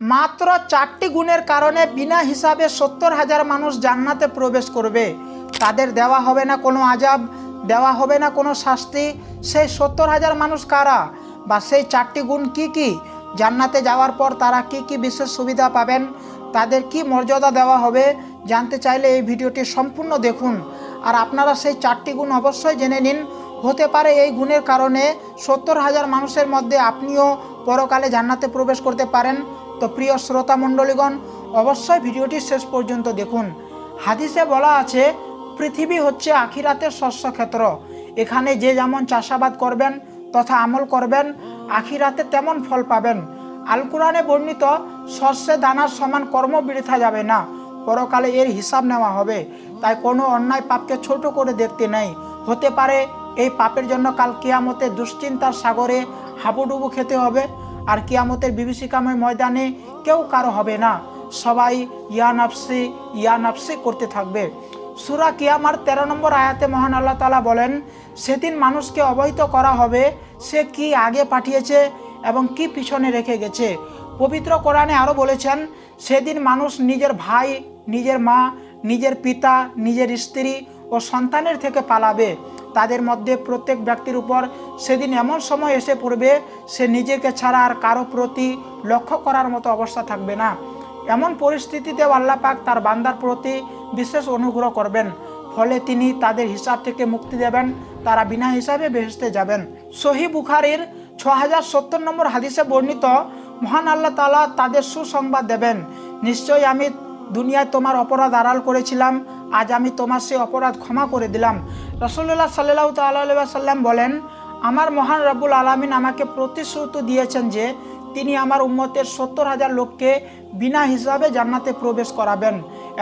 মাত্র চারটি গুণের কারণে বিনা হিসাবে সত্তর হাজার মানুষ জান্নাতে প্রবেশ করবে। তাদের দেওয়া হবে না কোনো আজাব দেওয়া হবে না কোনো শাস্তি। সেই সত্তর হাজার মানুষ কারা বা সেই চারটি গুণ কি কি? জান্নাতে যাওয়ার পর তারা কি কি বিশেষ সুবিধা পাবেন? তাদের কি মর্যাদা দেওয়া হবে? জানতে চাইলে এই ভিডিওটি সম্পূর্ণ দেখুন। আর আপনারা সেই চারটি গুণ অবশ্যই জেনে নিন। হতে পারে এই গুণের কারণে সত্তর হাজার মানুষের মধ্যে আপনিও পরকালে জান্নাতে প্রবেশ করতে পারেন। তো প্রিয় শ্রোতা মণ্ডলীগণ, অবশ্যই ভিডিওটি শেষ পর্যন্ত দেখুন। হাদিসে বলা আছে, পৃথিবী হচ্ছে আখিরাতের শস্যক্ষেত্র এখানে যে যেমন চাষাবাদ করবেন তথা আমল করবেন, আখিরাতে তেমন ফল পাবেন। আল কোরআনে বর্ণিত শস্যে দানার সমান কর্ম বৃথা যাবে না, পরকালে এর হিসাব নেওয়া হবে। তাই কোনো অন্যায় পাপকে ছোট করে দেখতে নেই। হতে পারে, এই পাপের জন্য কাল কিয়ামতে দুশ্চিন্তার সাগরে হাবুডুবু খেতে হবে আর কিয়ামতের বিভীষিকাময় ময়দানে কেউ কারও হবে না। সবাই ইয়া নাফসি ইয়া নাফসি করতে থাকবে। সুরা কিয়ামার তেরো নম্বর আয়াতে মহান আল্লাহ তালা বলেন, সেদিন মানুষকে অবহিত করা হবে, সে কি আগে পাঠিয়েছে এবং কি পিছনে রেখে গেছে? পবিত্র কোরআনে আরও বলেছেন, সেদিন মানুষ নিজের ভাই, নিজের মা, নিজের পিতা, নিজের স্ত্রী ও সন্তানের থেকে পালাবে। তাদের মধ্যে প্রত্যেক ব্যক্তির উপর সেদিন এমন সময় এসে পড়বে, সে নিজেকে ছাড়া আর কারও প্রতি লক্ষ্য করার মতো অবস্থা থাকবে না। এমন পরিস্থিতিতে আল্লাহ পাক তার বান্দার প্রতি বিশেষ অনুগ্রহ করবেন। ফলে তিনি তাদের হিসাব থেকে মুক্তি দেবেন, তারা বিনা হিসাবে বেহেস্তে যাবেন। সহি বুখারির ছ হাজার সত্তর নম্বর হাদিসে বর্ণিত, মহান আল্লাহ তালা তাদের সুসংবাদ দেবেন, নিশ্চয়ই আমি দুনিয়ায় তোমার অপরাধ আড়াল করেছিলাম, আজ আমি তোমার সেই অপরাধ ক্ষমা করে দিলাম। রসল্লাহ সাল্লাহ তাল্লাহ সাল্লাম বলেন, আমার মহান রাব্বুল আলমিন আমাকে প্রতিশ্রুতি দিয়েছেন যে তিনি আমার উম্মতের সত্তর হাজার লোককে বিনা হিসাবে জান্নাতে প্রবেশ করাবেন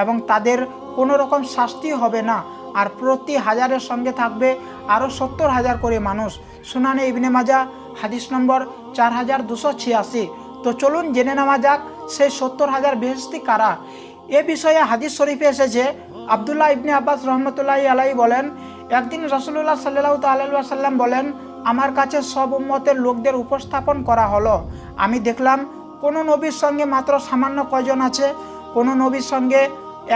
এবং তাদের কোনো রকম শাস্তি হবে না। আর প্রতি হাজারের সঙ্গে থাকবে আরও সত্তর হাজার করে মানুষ। সুনানে ইবনে মাজা হাদিস নম্বর চার হাজার দুশো ছিয়াশি। তো চলুন জেনে নেওয়া যাক, সেই সত্তর হাজার বেহস্তি কারা? এ বিষয়ে হাদিস শরীফে এসেছে, আবদুল্লাহ ইবনে আব্বাস রহমতুল্লাহ আলাই বলেন একদিন রসুল্লাহ সাল্লাহ সাল্লাম বলেন, আমার কাছে সব উম্মতের লোকদের উপস্থাপন করা হলো। আমি দেখলাম কোনো নবীর সঙ্গে মাত্র সামান্য কয়জন আছে, কোনো নবীর সঙ্গে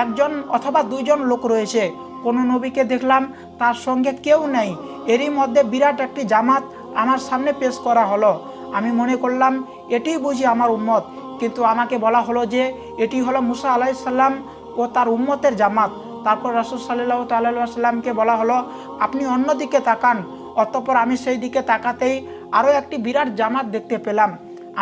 একজন অথবা দুইজন লোক রয়েছে। কোনো নবীকে দেখলাম তার সঙ্গে কেউ নেই। এরই মধ্যে বিরাট একটি জামাত আমার সামনে পেশ করা হলো। আমি মনে করলাম এটিই বুঝি আমার উম্মত। কিন্তু আমাকে বলা হলো যে, এটি হলো মুসা আলাইসাল্লাম ও তার উম্মতের জামাত। তারপর রাসুল সাল্লাহ তাল্লাহ সাল্লামকে বলা হলো, আপনি অন্যদিকে তাকান, অতঃপর আমি সেই দিকে তাকাতেই আরও একটি বিরাট জামাত দেখতে পেলাম।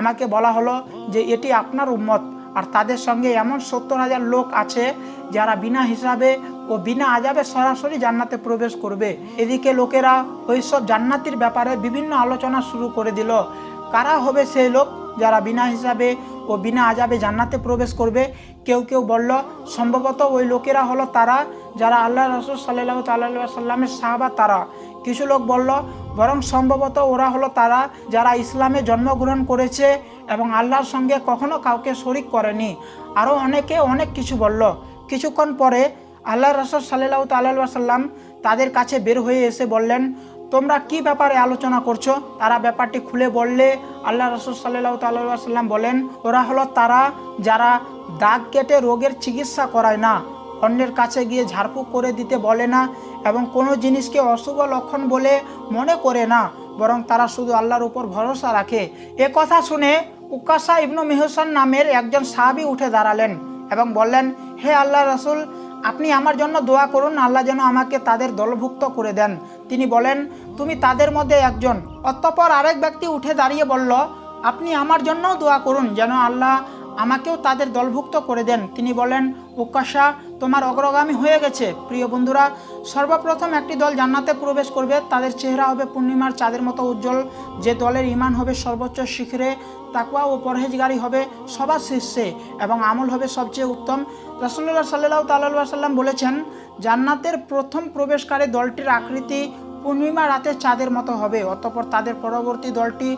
আমাকে বলা হলো যে, এটি আপনার উম্মত, আর তাদের সঙ্গে এমন সত্তর হাজার লোক আছে যারা বিনা হিসাবে ও বিনা আজাবে সরাসরি জান্নাতে প্রবেশ করবে। এদিকে লোকেরা ওইসব জান্নাতির ব্যাপারে বিভিন্ন আলোচনা শুরু করে দিল। কারা হবে সেই লোক যারা বিনা হিসাবে ও বিনা আজাবে জান্নাতে প্রবেশ করবে। কেউ কেউ বলল, সম্ভবত ওই লোকেরা হলো তারা, যারা আল্লাহ রসুল সাল্লাহ তাল্লাহ সাল্লামের সাহাবা তারা। কিছু লোক বলল, বরং সম্ভবত ওরা হলো তারা, যারা ইসলামে জন্মগ্রহণ করেছে এবং আল্লাহর সঙ্গে কখনো কাউকে শরিক করেনি। আরও অনেকে অনেক কিছু বলল। কিছুক্ষণ পরে আল্লাহ রসুল সাল্লাহ তাল্লাহ সাল্লাম তাদের কাছে বের হয়ে এসে বললেন তোমরা কি ব্যাপারে আলোচনা করছ? তারা ব্যাপারটি খুলে বললে আল্লাহ রসুল সাল্লাহ তাল্লাহ সাল্লাম বলেন, ওরা হলো তারা যারা দাগ কেটে রোগের চিকিৎসা করায় না, অন্যের কাছে গিয়ে ঝাড়ফুঁক করে দিতে বলে না এবং কোনো জিনিসকে অশুভ লক্ষণ বলে মনে করে না, বরং তারা শুধু আল্লাহর উপর ভরসা রাখে। এ কথা শুনে উকাসা ইবনু মেহসান নামের একজন সাহাবি উঠে দাঁড়ালেন এবং বললেন, হে আল্লাহ রসুল, আপনি আমার জন্য দোয়া করুন, আল্লাহ যেন আমাকে তাদের দলভুক্ত করে দেন। তিনি বলেন, তুমি তাদের মধ্যে একজন। অতঃপর আরেক ব্যক্তি উঠে দাঁড়িয়ে বলল, আপনি আমার জন্যও দোয়া করুন যেন আল্লাহ আমাকেও তাদের দলভুক্ত করে দেন। তিনি বলেন, উকাশা, তোমার অগ্রগামী হয়ে গেছে। প্রিয় বন্ধুরা, সর্বপ্রথম একটি দল জান্নাতে প্রবেশ করবে। তাদের চেহারা হবে পূর্ণিমার চাঁদের মতো উজ্জ্বল। যে দলের ইমান হবে সর্বোচ্চ শিখরে তাকুয়া ও পরহেজগারি হবে সবার শীর্ষে এবং আমল হবে সবচেয়ে উত্তম। রসল্লা সাল্লাহ তাল্লাহ সাল্লাম বলেছেন, জান্নাতের প্রথম প্রবেশকারী দলটির আকৃতি পূর্ণিমা রাতে চাঁদের মতো হবে। অতপর তাদের পরবর্তী দলটি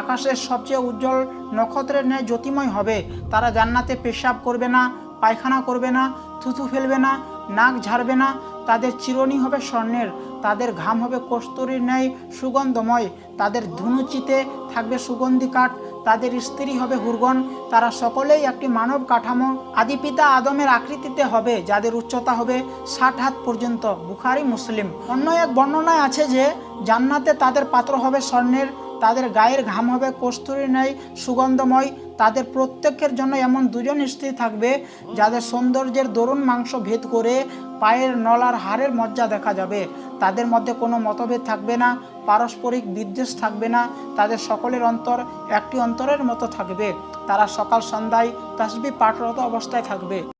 আকাশের সবচেয়ে উজ্জ্বল নক্ষত্রের ন্যায় জ্যোতিময় হবে। তারা জান্নাতে পেশাব করবে না, পায়খানা করবে না, থুথু ফেলবে না, নাক ঝাড়বে না। তাদের চিরণী হবে স্বর্ণের, তাদের ঘাম হবে কস্তুরীর ন্যায় সুগন্ধময়। তাদের ধুনুচিতে থাকবে সুগন্ধি কাঠ তাদের স্ত্রী হবে হুরগন তারা সকলেই একটি মানব কাঠামো। আদিপিতা আদমের আকৃতিতে হবে, যাদের উচ্চতা হবে ষাট হাত পর্যন্ত। বুখারি, মুসলিম। অন্য এক বর্ণনায় আছে যে, জান্নাতে তাদের পাত্র হবে স্বর্ণের, তাদের গায়ের ঘাম হবে কস্তুরি ন্যায় সুগন্ধময়। তাদের প্রত্যেকের জন্য এমন দুজন স্ত্রী থাকবে, যাদের সৌন্দর্যের দরুণ মাংস ভেদ করে পায়ের নলার হাড়ের মজ্জা দেখা যাবে। তাদের মধ্যে কোনো মতভেদ থাকবে না, পারস্পরিক বিদ্বেষ থাকবে না, তাদের সকলের অন্তর একটি অন্তরের মতো থাকবে। তারা সকাল সন্ধ্যায় তাসবি পাঠরত অবস্থায় থাকবে।